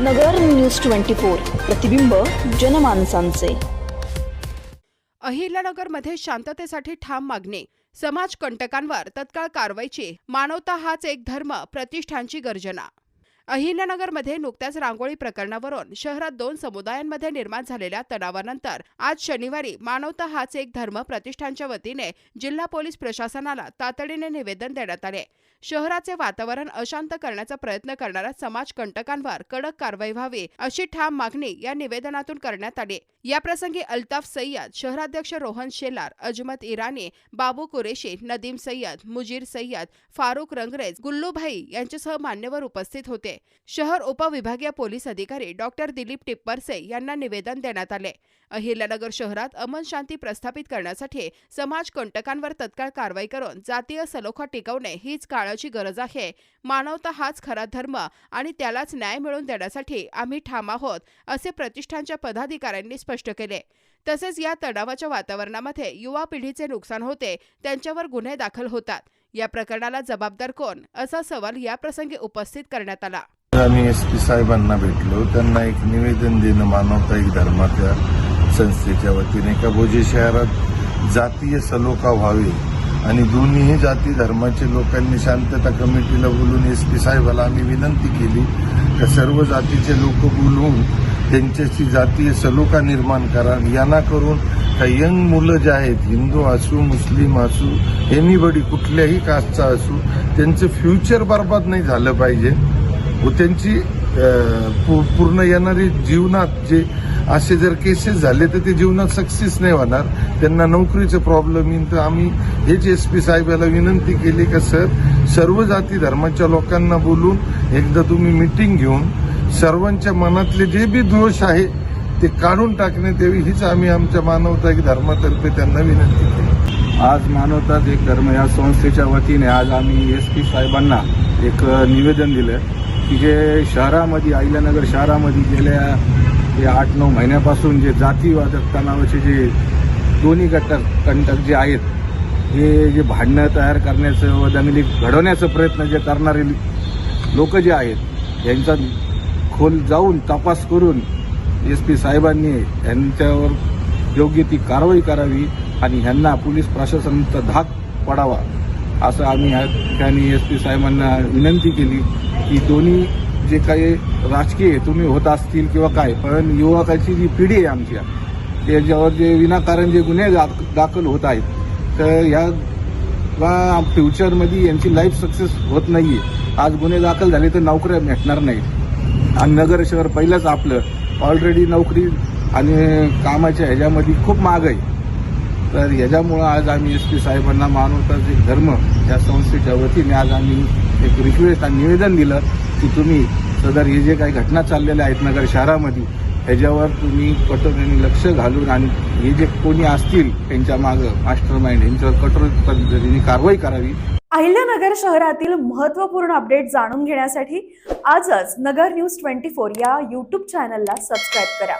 नगर news twenty four प्रतिबिंब जनमानसांचे. अहिल्यानगरमध्ये शांततेसाठी ठाम मागणी. समाज कंटकांवर तत्काळ कारवाईची. मानवता हाच एक धर्म प्रतिष्ठानची गर्जना. अहिल्यानगरमध्ये नुकत्याच रांगोळी प्रकरणावरून शहरात दोन समुदायांमध्ये निर्माण झालेल्या तणावानंतर आज शनिवारी मानवता हाच एक धर्म प्रतिष्ठानच्या वतीने जिल्हा पोलीस प्रशासनाला तातडीने निवेदन देण्यात आले. शहराचे वातावरण अशांत करण्याचा प्रयत्न करणाऱ्या समाज कंटकांवर कडक कारवाई व्हावी अशी ठाम मागणी या निवेदनातून करण्यात आली. याप्रसंगी अल्ताफ सय्यद शहराध्यक्ष रोहन शेलार अजमत इराणी बाबू कुरेशी नदीम सय्यद मुजीर सय्यद फारुख रंगरेज गुल्लूभाई यांच्यासह मान्यवर उपस्थित होते. शहर उपविभागीय पोलीस अधिकारी डॉक्टर दिलीप टिप्परसे यांना निवेदन देण्यात आले. अहिल्यानगर शहरात अमन शांती प्रस्थापित करण्यासाठी समाज कंटकांवर तत्काळ कारवाई करून जातीय सलोखा टिकवणे हीच काळाची गरज आहे. मानवता हाच खरा धर्म आणि त्यालाच न्याय मिळवून देण्यासाठी आम्ही ठाम आहोत असे प्रतिष्ठानच्या पदाधिकाऱ्यांनी स्पष्ट केले. तसेच या तणावाच्या वातावरणामध्ये युवा पिढीचे नुकसान होते त्यांच्यावर गुन्हे दाखल होतात. या प्रकरणाला जबाबदार कोण? असा सवाल याप्रसंगी उपस्थित करण्यात आला. आम्ही एस पी साहेबांना भेटलो. त्यांना एक निवेदन देणं मानवता एक धर्माच्या संस्थेच्या वतीने का? भोजे शहरात जातीय सलोखा व्हावे आणि दोन्हीही जाती धर्माचे लोकांनी शांतता कमिटीला बोलून एस पी साहेबाला आम्ही विनंती केली का सर्व जातीचे लोक बोलवून त्यांच्याशी जातीय सलोखा निर्माण करा यांना करून यंग मुलं जे आहेत हिंदू असू मुस्लिम असू एनीबडी कुठल्याही कास्टचा असू त्यांचं फ्युचर बर्बाद नाही झालं पाहिजे. व त्यांची पूर्ण येणारी जीवनात जे असे जर केसेस झाले तर ते जीवनात सक्सेस नाही होणार. त्यांना नोकरीचं प्रॉब्लेम येईल तर आम्ही हेच एस पी साहेबाला विनंती केली का सर सर्व जाती धर्माच्या लोकांना बोलून एकदा तुम्ही मिटिंग घेऊन सर्वांच्या मनातले जे बी दोष आहे ते काढून टाकण्यात यावी हीच आम्ही आमच्या मानवता एक धर्मातर्फे त्यांना विनंती केली. आज मानवता एक धर्म या संस्थेच्या वतीने आज आम्ही एस पी साहेबांना एक निवेदन दिलं की जे शहरामध्ये अहिल्यानगर शहरामध्ये गेल्या हे आठ नऊ महिन्यापासून जे जातीवादक तणावाचे जे दोन्ही घटक कंटक जे आहेत हे जे भांडणं तयार करण्याचं व दंगली घडवण्याचा प्रयत्न जे करणारे लोक जे आहेत यांचा खोल जाऊन तपास करून एस पी साहेबांनी यांच्यावर योग्य ती कारवाई करावी आणि ह्यांना पोलीस प्रशासनाचा धाक पडावा. असं आम्ही ह्या ठिकाणी एस पी साहेबांना विनंती केली की दोन्ही जे काही राजकीय तुम्ही होत असतील किंवा काय पण युवकाची जी पिढी आहे आमच्या त्याच्यावर जे विनाकारण जे गुन्हे दाख- दाखल होत आहेत तर ह्या फ्युचरमध्ये यांची लाईफ सक्सेस होत नाहीये. आज गुन्हे दाखल झाले तर नोकऱ्या भेटणार नाहीत. आणि नगर शहर पहिलंच आपलं. ऑलरेडी नोकरी आणि कामाच्या ह्याच्यामध्ये खूप माग आहे. तर ह्याच्यामुळं आज आम्ही एस पी साहेबांना मानवताचे धर्म या संस्थेच्या वतीने आज आम्ही एक रिक्वेस्ट आणि निवेदन दिलं की तुम्ही सदर हे जे काही घटना चाललेल्या आहेत नगर शहरामध्ये ह्याच्यावर तुम्ही कठोरीने लक्ष घालून आणि हे जे कोणी असतील त्यांच्या मागं मास्टर माइंड यांच्यावर कठोर पद्धतीने कारवाई करावी. अहिल्यानगर शहरातील महत्त्वपूर्ण अपडेट जाणून घेण्यासाठी आजच नगर न्यूज ट्वेंटी फोर या यूट्यूब चॅनलला सबस्क्राईब करा.